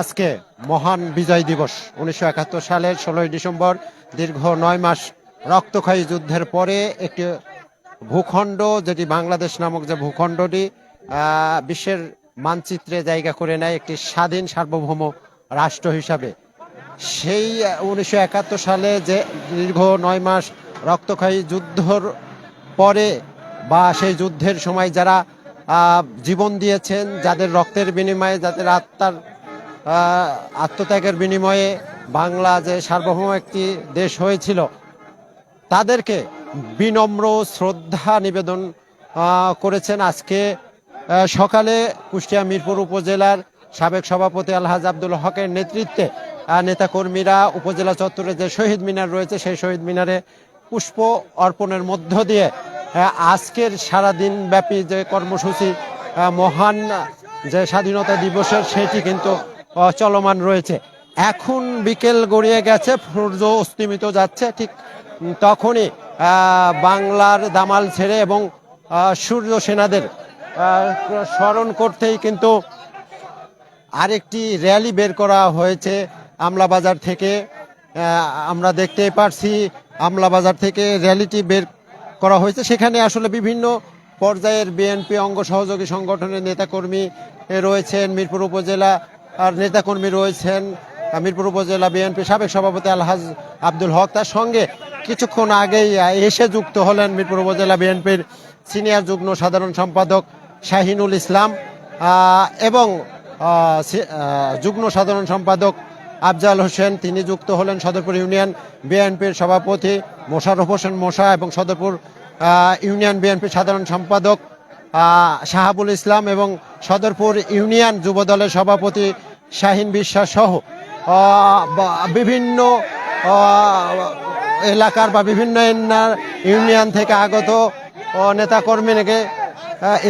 আজকে মহান বিজয় দিবস। উনিশশো একাত্তর সালের ষোলোই ডিসেম্বর, দীর্ঘ নয় মাস রক্তক্ষয়ী যুদ্ধের পরে একটি ভূখণ্ড, যেটি বাংলাদেশ নামক যে ভূখণ্ডটি বিশ্বের মানচিত্রে জায়গা করে নেয় একটি স্বাধীন সার্বভৌম রাষ্ট্র হিসাবে। সেই উনিশশো একাত্তর সালে যে দীর্ঘ নয় মাস রক্তক্ষয়ী যুদ্ধর পরে বা সেই যুদ্ধের সময় যারা জীবন দিয়েছেন যাদের রক্তের বিনিময়ে, যাদের আত্মার আত্মত্যাগের বিনিময়ে বাংলা যে সার্বভৌম একটি দেশ হয়েছিল, তাদেরকে বিনম্র শ্রদ্ধা নিবেদন করেছেন আজকে সকালে কুষ্টিয়া মিরপুর উপজেলার সাবেক সভাপতি আলহাজ আব্দুল হকের নেতৃত্বে নেতাকর্মীরা উপজেলা চত্বরে যে শহীদ মিনার রয়েছে, সেই শহীদ মিনারে পুষ্প অর্পণের মধ্য দিয়ে আজকের সারাদিন ব্যাপী যে কর্মসূচি মহান যে স্বাধীনতা দিবসের, সেটি কিন্তু চলমান রয়েছে। এখন বিকেল গড়িয়ে গেছে, সূর্য অস্তিমিত যাচ্ছে, ঠিক তখনই বাংলার দামাল ছেড়ে এবং সূর্য সেনাদের স্মরণ করতেই কিন্তু আরেকটি র্যালি বের করা হয়েছে আমলাবাজার থেকে। আমরা দেখতেই পারছি আমলাবাজার থেকে র্যালিটি বের করা হয়েছে। সেখানে আসলে বিভিন্ন পর্যায়ের বিএনপি অঙ্গ সহযোগী সংগঠনের নেতাকর্মী রয়েছেন, মিরপুর উপজেলা আর নেতাকর্মী রয়েছেন, মিরপুর উপজেলা বিএনপি সাবেক সভাপতি আলহাজ আব্দুল হক। তার সঙ্গে কিছুক্ষণ আগেই এসে যুক্ত হলেন মিরপুর উপজেলা বিএনপির সিনিয়র যুগ্ম সাধারণ সম্পাদক শাহিনুল ইসলাম এবং যুগ্ম সাধারণ সম্পাদক আফজাল হোসেন, তিনি যুক্ত হলেন সদরপুর ইউনিয়ন বিএনপির সভাপতি, মোশাররফ হোসেন মোশা এবং সদরপুর ইউনিয়ন বিএনপির সাধারণ সম্পাদক শাহাবুল ইসলাম এবং সদরপুর ইউনিয়ন যুবদলের সভাপতি শাহিন বিশ্বাস সহ বিভিন্ন এলাকার বা বিভিন্ন ইউনিয়ন থেকে আগত নেতাকর্মীকে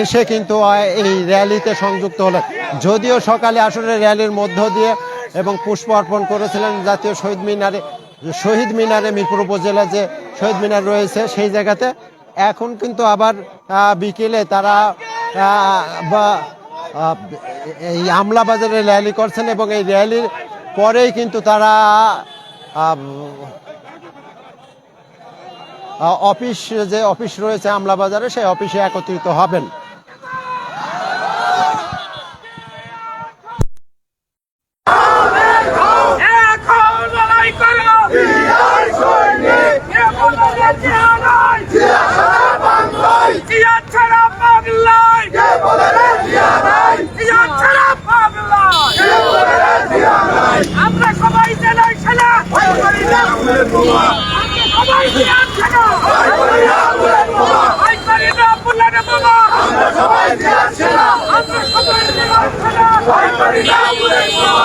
এসে কিন্তু এই র্যালিতে সংযুক্ত হলেন। যদিও সকালে আসলে র্যালির মধ্য দিয়ে এবং পুষ্প অর্পণ করেছিলেন জাতীয় শহীদ মিনারে শহীদ মিনারে মিরপুর উপজেলা যে শহীদ মিনার রয়েছে সেই জায়গাতে। এখন কিন্তু আবার বিকেলে তারা এই আমলা বাজারে র্যালি করছেন এবং এই র্যালির পরেই কিন্তু তারা অফিস যে অফিস রয়েছে আমলা বাজারে সেই অফিসে একত্রিত হবেন এখন লড়াই করো জিয়ার সৈনিক কে বলে রে জিয়া নাই জিয়া ছাড়া বাংলায় জিয়া ছাড়া বাংলায় কে বলে রে জিয়া নাই জিয়া ছাড়া বাংলায় কে বলে রে জিয়া নাই আমরা সবাই জেলায় সেনা ভয় করি না আমরা সবাই জিয়ার সেনা ভয় করি না ভয় করি না বুলের বোমা আমরা সবাই জিয়ার সেনা আমরা সবাই জিয়ার সেনা ভয় করি না বুলের বোমা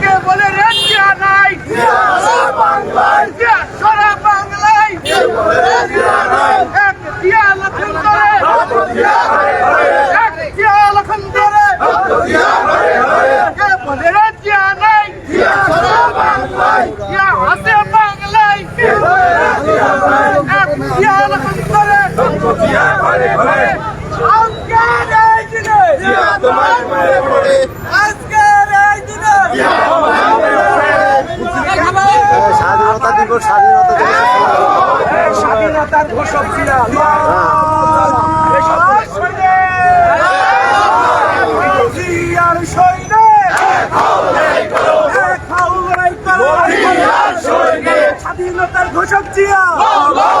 কে বলে রে জিয়া নাই বাংলায় সারা বাংলায় এক জিয়া লক্ষণ করে এক জিয়া লক্ষণ করে কে বলে রে জিয়া নাই জিয়া আছে বাংলায় এক জিয়া লক্ষণ করে আজকের এই দিনে আজকের এই দিনে স্বাধীনতা দিবস স্বাধীনতা দিবস স্বাধীনতার ঘোষক ছিলাম জিয়ার সৈনিক এক হাও লড়াই করো। স্বাধীনতার ঘোষক জিয়া লাউ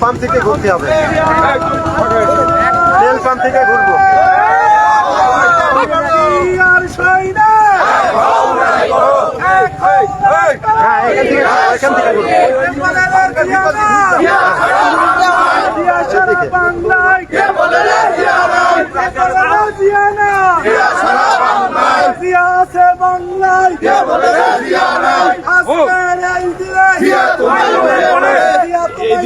পাম্প থেকে ঘুরতে হবে। তেল পাম্প থেকে ঘুরবো। হ্যাঁ, বাংলায় কে বলে রে? বাংলায় কে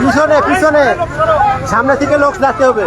পিছনে পিছনে সামনে থেকে লোক লাগতে হবে।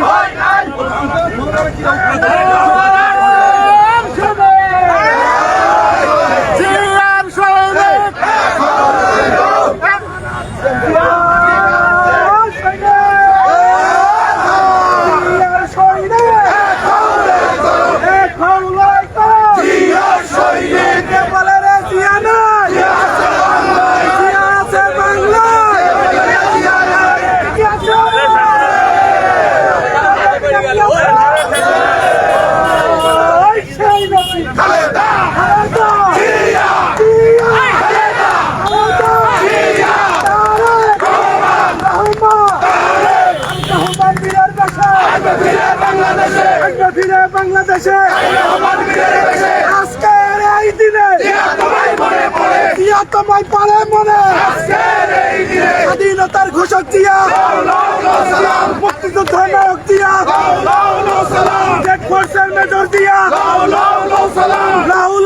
Vai, dia, dia. বেশে আজকের এই দিনে তোমায় পড়ে মনে। স্বাধীনতার ঘোষক দিয়া মুক্তিযুদ্ধ নায়ক দিয়া জেট ফোর্সের মেজর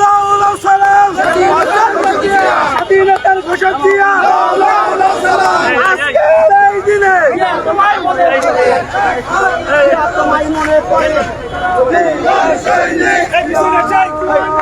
লাউ লাউ সালাম স্বাধীনতার ঘোষক দিয়া আজকের এই দিনে তোমায় মনে পড়ে। হাততালি